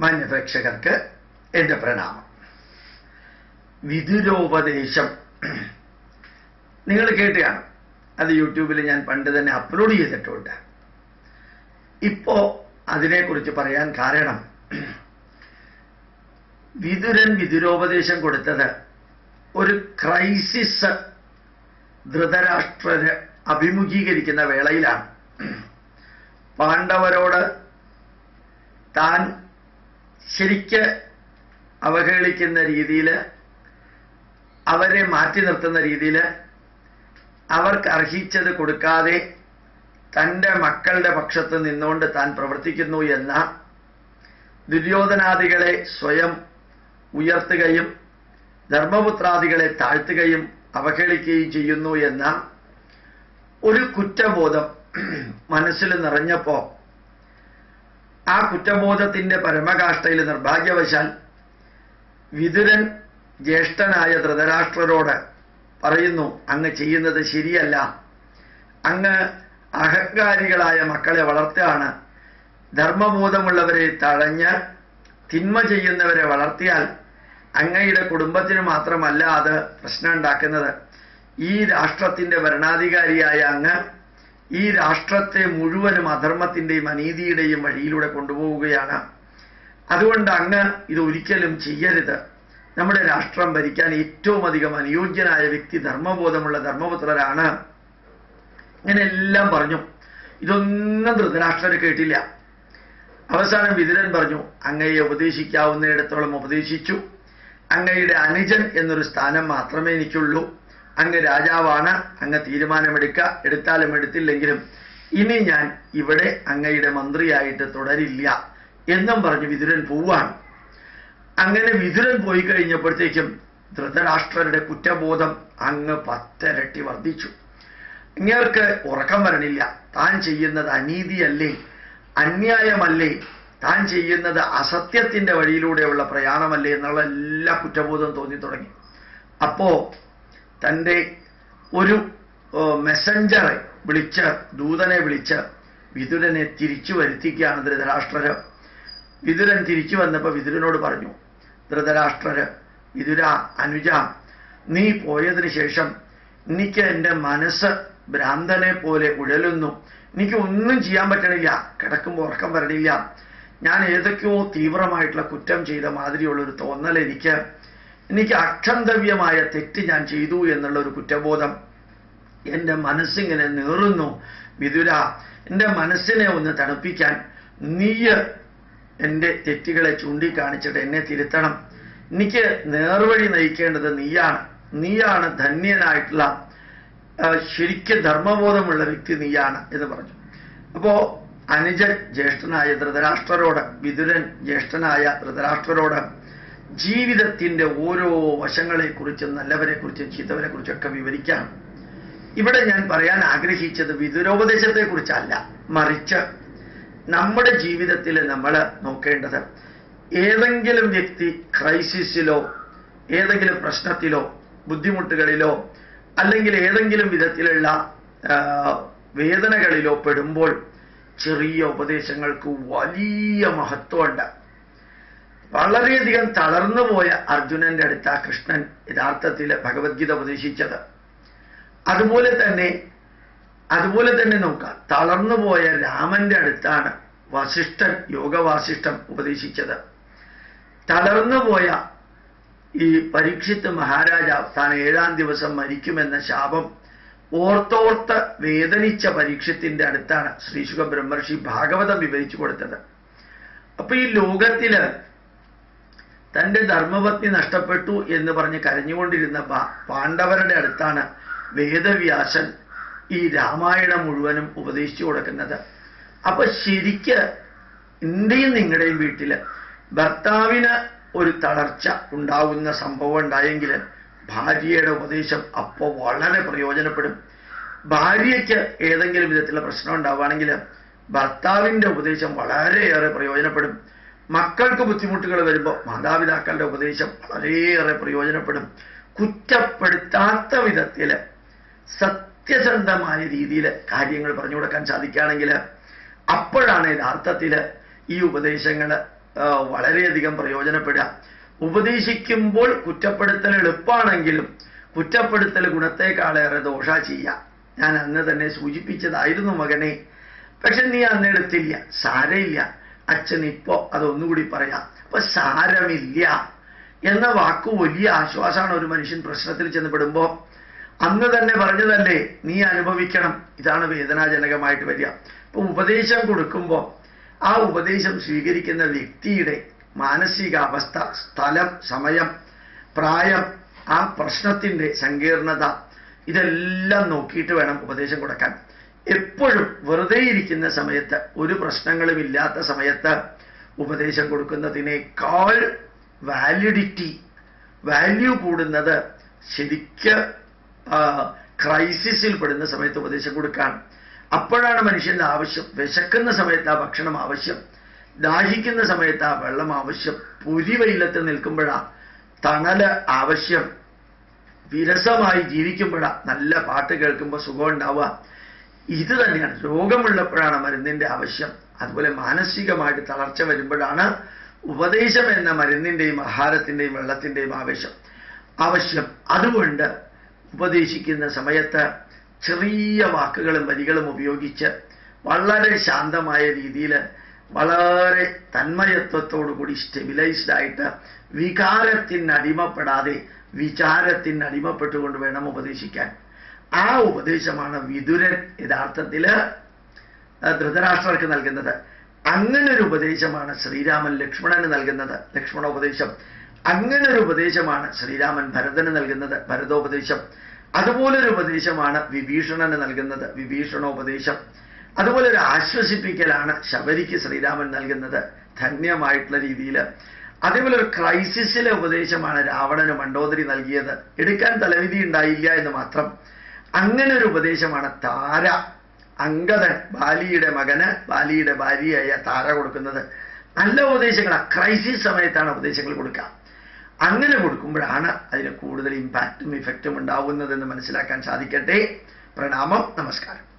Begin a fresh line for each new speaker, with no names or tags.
മാന്യപ്രേക്ഷകർക്ക് എന്റെ പ്രണാമം. വിദുരോപദേശം നിങ്ങൾ കേട്ടുകയാണ് അത് യൂട്യൂബിൽ ഞാൻ പണ്ട് തന്നെ അപ്ലോഡ് ചെയ്തിട്ടുണ്ട്. ഇപ്പോ അതിനെക്കുറിച്ച് പറയാൻ കാരണം വിതുരൻ വിതുരോപദേശം കൊടുത്തത് ഒരു ക്രൈസിസ് ധൃതരാഷ്ട്രര് അഭിമുഖീകരിക്കുന്ന വേളയിലാണ്. പാണ്ഡവരോട് താൻ ശരിക്ക് അവഹേളിക്കുന്ന രീതിയിൽ അവരെ മാറ്റി നിർത്തുന്ന രീതിയിൽ അവർക്ക് അർഹിച്ചത് കൊടുക്കാതെ തന്റെ മക്കളുടെ പക്ഷത്ത് നിന്നുകൊണ്ട് താൻ പ്രവർത്തിക്കുന്നു എന്ന ദുര്യോധനാദികളെ സ്വയം ഉയർത്തുകയും ധർമ്മപുത്രാദികളെ താഴ്ത്തുകയും അവഹേളിക്കുകയും ചെയ്യുന്നു എന്ന ഒരു കുറ്റബോധം മനസ്സിൽ നിറഞ്ഞപ്പോ ആ കുറ്റബോധത്തിന്റെ പരമകാഷ്ഠയിൽ നിർഭാഗ്യവശാൽ വിതുരൻ ജ്യേഷ്ഠനായ ധൃതരാഷ്ട്രരോട് പറയുന്നു അങ്ങ് ചെയ്യുന്നത് ശരിയല്ല. അങ്ങ് അഹങ്കാരികളായ മക്കളെ വളർത്തുകയാണ്. ധർമ്മബോധമുള്ളവരെ തഴഞ്ഞ് തിന്മ ചെയ്യുന്നവരെ വളർത്തിയാൽ അങ്ങയുടെ കുടുംബത്തിന് മാത്രമല്ല അത് പ്രശ്നം ഉണ്ടാക്കുന്നത്. ഈ രാഷ്ട്രത്തിന്റെ ഭരണാധികാരിയായ അങ്ങ് ഈ രാഷ്ട്രത്തെ മുഴുവനും അധർമ്മത്തിന്റെയും അനീതിയുടെയും വഴിയിലൂടെ കൊണ്ടുപോവുകയാണ്. അതുകൊണ്ട് അങ്ങ് ഇത് ഒരിക്കലും ചെയ്യരുത്. നമ്മുടെ രാഷ്ട്രം ഭരിക്കാൻ ഏറ്റവും അധികം അനുയോജ്യനായ വ്യക്തി ധർമ്മബോധമുള്ള ധർമ്മപുത്രരാണ്. ഇങ്ങനെ എല്ലാം പറഞ്ഞു. ഇതൊന്നും ധൃതരാഷ്ട്രർ കേട്ടില്ല. അവസാനം വിതുരൻ പറഞ്ഞു അങ്ങയെ ഉപദേശിക്കാവുന്നിടത്തോളം ഉപദേശിച്ചു. അങ്ങയുടെ അനുജൻ എന്നൊരു സ്ഥാനം മാത്രമേ എനിക്കുള്ളൂ. അങ്ങ് രാജാവാണ് അങ്ങ് തീരുമാനമെടുക്കുക എടുത്താലും എടുത്തില്ലെങ്കിലും ഇനി ഞാൻ ഇവിടെ അങ്ങയുടെ മന്ത്രിയായിട്ട് തുടരില്ല എന്നും പറഞ്ഞ് വിതുരൻ പോവാണ്. അങ്ങനെ വിതുരൻ പോയി കഴിഞ്ഞപ്പോഴത്തേക്കും ധൃതരാഷ്ട്രരുടെ കുറ്റബോധം അങ്ങ് പത്തരട്ടി വർദ്ധിച്ചു. ഇങ്ങേർക്ക് ഉറക്കം വരണില്ല. താൻ ചെയ്യുന്നത് അനീതിയല്ലേ അന്യായമല്ലേ താൻ ചെയ്യുന്നത് അസത്യത്തിന്റെ വഴിയിലൂടെയുള്ള പ്രയാണമല്ലേ എന്നുള്ള എല്ലാ കുറ്റബോധം തോന്നി തുടങ്ങി അപ്പോ തന്റെ ഒരു മെസ്സഞ്ചറെ വിളിച്ച് ദൂതനെ വിളിച്ച് വിതുരനെ തിരിച്ചു വരുത്തിക്കുകയാണ് ധൃതരാഷ്ട്രര് വിതുരൻ തിരിച്ചു വന്നപ്പോൾ വിതുരനോട് പറഞ്ഞു ധൃതരാഷ്ട്രര് വിതുര അനുജ നീ പോയതിനു ശേഷം എനിക്ക് എന്റെ മനസ്സ് ഭ്രാന്തനെ പോലെ ഉഴലുന്നു. എനിക്ക് ഒന്നും ചെയ്യാൻ പറ്റണില്ല. കിടക്കുമ്പോൾ ഉറക്കം വരണില്ല. ഞാൻ ഏതൊക്കെയോ തീവ്രമായിട്ടുള്ള കുറ്റം ചെയ്ത മാതിരിയുള്ള ഒരു തോന്നൽ എനിക്ക് എനിക്ക് അക്ഷന്തവ്യമായ തെറ്റ് ഞാൻ ചെയ്തു എന്നുള്ള ഒരു കുറ്റബോധം എന്റെ മനസ്സിങ്ങനെ നീറുന്നു. വിതുര എന്റെ മനസ്സിനെ ഒന്ന് തണുപ്പിക്കാൻ നീയ് എന്റെ തെറ്റുകളെ ചൂണ്ടിക്കാണിച്ചിട്ട് എന്നെ തിരുത്തണം. എനിക്ക് നേർവഴി നയിക്കേണ്ടത് നീയാണ്. നീയാണ് ധന്യനായിട്ടുള്ള ശരിക്കും ധർമ്മബോധമുള്ള വ്യക്തി നീയാണ് എന്ന് പറഞ്ഞു. അപ്പോ അനുജൻ ജ്യേഷ്ഠനായ ധൃതരാഷ്ട്രരോട് വിതുരൻ ജ്യേഷ്ഠനായ ധൃതരാഷ്ട്രരോട് ജീവിതത്തിന്റെ ഓരോ വശങ്ങളെക്കുറിച്ചും നല്ലവരെക്കുറിച്ചും ചീത്തവരെക്കുറിച്ചൊക്കെ വിവരിക്കാം. ഇവിടെ ഞാൻ പറയാൻ ആഗ്രഹിച്ചത് വിതുരോപദേശത്തെക്കുറിച്ചല്ല മറിച്ച് നമ്മുടെ ജീവിതത്തിൽ നമ്മൾ നോക്കേണ്ടത് ഏതെങ്കിലും വ്യക്തി ക്രൈസിസിലോ ഏതെങ്കിലും പ്രശ്നത്തിലോ ബുദ്ധിമുട്ടുകളിലോ അല്ലെങ്കിൽ ഏതെങ്കിലും വിധത്തിലുള്ള വേദനകളിലോ പെടുമ്പോൾ ചെറിയ ഉപദേശങ്ങൾക്ക് വലിയ മഹത്വമുണ്ട്. വളരെയധികം തളർന്നു പോയ അർജുനന്റെ അടുത്ത കൃഷ്ണൻ യഥാർത്ഥത്തിൽ ഭഗവത്ഗീത ഉപദേശിച്ചത്. അതുപോലെ തന്നെ അതുപോലെ തന്നെ നോക്കാം തളർന്നു പോയ രാമന്റെ അടുത്താണ് വസിഷ്ഠൻ യോഗവാസിഷ്ഠം ഉപദേശിച്ചത്. തളർന്നു പോയ ഈ പരീക്ഷിത്ത് മഹാരാജാവ് താൻ ഏഴാം ദിവസം മരിക്കുമെന്ന ശാപം ഓർത്തോർത്ത് വേദനിച്ച പരീക്ഷത്തിന്റെ അടുത്താണ് ശ്രീശുഖ ബ്രഹ്മർഷി ഭാഗവതം വിവരിച്ചു കൊടുത്തത്. അപ്പൊ ഈ ലോകത്തിൽ തന്റെ ധർമ്മപത്നി നഷ്ടപ്പെട്ടു എന്ന് പറഞ്ഞ് കരഞ്ഞുകൊണ്ടിരുന്ന പാണ്ഡവരുടെ അടുത്താണ് വേദവ്യാസൻ ഈ രാമായണം മുഴുവനും ഉപദേശിച്ചു കൊടുക്കുന്നത്. അപ്പൊ ശരിക്ക് എന്റെയും നിങ്ങളുടെയും വീട്ടിൽ ഭർത്താവിന് ഒരു തളർച്ച ഉണ്ടാകുന്ന സംഭവം ഉണ്ടായെങ്കിൽ ഭാര്യയുടെ ഉപദേശം അപ്പോൾ വളരെ പ്രയോജനപ്പെടും. ഭാര്യയ്ക്ക് ഏതെങ്കിലും വിധത്തിലുള്ള പ്രശ്നം ഉണ്ടാവുകയാണെങ്കിൽ ഭർത്താവിന്റെ ഉപദേശം വളരെയേറെ പ്രയോജനപ്പെടും. മക്കൾക്ക് ബുദ്ധിമുട്ടുകൾ വരുമ്പോൾ മാതാപിതാക്കളുടെ ഉപദേശം വളരെയേറെ പ്രയോജനപ്പെടും. കുറ്റപ്പെടുത്താത്ത വിധത്തിൽ സത്യസന്ധമായ രീതിയിൽ കാര്യങ്ങൾ പറഞ്ഞു കൊടുക്കാൻ സാധിക്കുകയാണെങ്കിൽ അപ്പോഴാണ് യഥാർത്ഥത്തിൽ ഈ ഉപദേശങ്ങൾ വളരെയധികം പ്രയോജനപ്പെടുക. ഉപദേശിക്കുമ്പോൾ കുറ്റപ്പെടുത്തൽ എളുപ്പമാണെങ്കിലും കുറ്റപ്പെടുത്തൽ ഗുണത്തെക്കാളേറെ ദോഷ ചെയ്യാം ഞാൻ അന്ന് തന്നെ സൂചിപ്പിച്ചതായിരുന്നു മകനെ. പക്ഷെ നീ അന്നെടുത്തില്ല സാരയില്ല അച്ഛൻ ഇപ്പോ അതൊന്നുകൂടി പറയാം. അപ്പൊ സാരമില്ല. എന്ന വാക്ക് വലിയ ആശ്വാസമാണ് ഒരു മനുഷ്യൻ പ്രശ്നത്തിൽ ചെന്നപ്പെടുമ്പോ അന്ന് തന്നെ പറഞ്ഞതല്ലേ നീ അനുഭവിക്കണം. ഇതാണ് വേദനാജനകമായിട്ട് വരിക. ഇപ്പൊ ഉപദേശം കൊടുക്കുമ്പോൾ ആ ഉപദേശം സ്വീകരിക്കുന്ന വ്യക്തിയുടെ മാനസികാവസ്ഥ സ്ഥലം സമയം പ്രായം ആ പ്രശ്നത്തിന്റെ സങ്കീർണത ഇതെല്ലാം നോക്കിയിട്ട് വേണം ഉപദേശം കൊടുക്കാൻ. എപ്പോഴും വെറുതെ ഇരിക്കുന്ന സമയത്ത് ഒരു പ്രശ്നങ്ങളും ഇല്ലാത്ത സമയത്ത് ഉപദേശം കൊടുക്കുന്നതിനേക്കാൾ വാലിഡിറ്റി വാല്യൂ കൂടുന്നത് ശരിക്ക് ക്രൈസിസിൽ പെടുന്ന സമയത്ത് ഉപദേശം കൊടുക്കാൻ. അപ്പോഴാണ് മനുഷ്യന്റെ ആവശ്യം. വിശക്കുന്ന സമയത്ത് ആ ഭക്ഷണം ആവശ്യം. ദാഹിക്കുന്ന സമയത്ത് ആ വെള്ളം ആവശ്യം. പുരി വെയിലത്ത് നിൽക്കുമ്പോഴാ തണൽ ആവശ്യം. വിരസമായി ജീവിക്കുമ്പോഴാ നല്ല പാട്ട് കേൾക്കുമ്പോൾ സുഖം ഉണ്ടാവുക. ഇത് തന്നെയാണ്. രോഗമുള്ളപ്പോഴാണ് മരുന്നിന്റെ ആവശ്യം. അതുപോലെ മാനസികമായിട്ട് തളർച്ച വരുമ്പോഴാണ് ഉപദേശം എന്ന മരുന്നിന്റെയും ആഹാരത്തിന്റെയും വെള്ളത്തിന്റെയും ആവശ്യം ആവശ്യം. അതുകൊണ്ട് ഉപദേശിക്കുന്ന സമയത്ത് ചെറിയ വാക്കുകളും വരികളും ഉപയോഗിച്ച് വളരെ ശാന്തമായ രീതിയിൽ വളരെ തന്മയത്വത്തോടുകൂടി സ്റ്റെബിലൈസ്ഡ് ആയിട്ട് വികാരത്തിന് അടിമപ്പെടാതെ വിചാരത്തിന് അടിമപ്പെട്ടുകൊണ്ട് വേണം ഉപദേശിക്കാൻ. ആ ഉപദേശമാണ് വിതുരൻ യഥാർത്ഥത്തിൽ ധൃതരാഷ്ട്രർക്ക് നൽകുന്നത്. അങ്ങനെ ഒരു ഉപദേശമാണ് ശ്രീരാമൻ ലക്ഷ്മണന് നൽകുന്നത്. ലക്ഷ്മണ ഉപദേശം അങ്ങനെ ഒരു ഉപദേശമാണ് ശ്രീരാമൻ ഭരതന് നൽകുന്നത്. ഭരതോപദേശം. അതുപോലൊരു ഉപദേശമാണ് വിഭീഷണന് നൽകുന്നത്. വിഭീഷണോപദേശം. അതുപോലെ ഒരു ആശ്വസിപ്പിക്കലാണ് ശബരിക്ക് ശ്രീരാമൻ നൽകുന്നത് ധന്യമായിട്ടുള്ള രീതിയിൽ അതേപോലെ ഒരു ക്രൈസിസിലെ ഉപദേശമാണ് രാവണന് മണ്ടോദരി നൽകിയത്. എടുക്കാൻ തലവിധി ഉണ്ടായില്ല എന്ന് മാത്രം. അങ്ങനെ ഒരു ഉപദേശമാണ് താര. അങ്കദൻ ബാലിയുടെ മകന് ബാലിയുടെ ഭാര്യയായ താര കൊടുക്കുന്നത്. നല്ല ഉപദേശങ്ങൾ ക്രൈസിസ് സമയത്താണ് ഉപദേശങ്ങൾ കൊടുക്കുക. അങ്ങനെ കൊടുക്കുമ്പോഴാണ് അതിന് കൂടുതൽ ഇമ്പാക്റ്റും ഇഫക്റ്റും ഉണ്ടാവുന്നതെന്ന് മനസ്സിലാക്കാൻ സാധിക്കട്ടെ. പ്രണാമം നമസ്കാരം.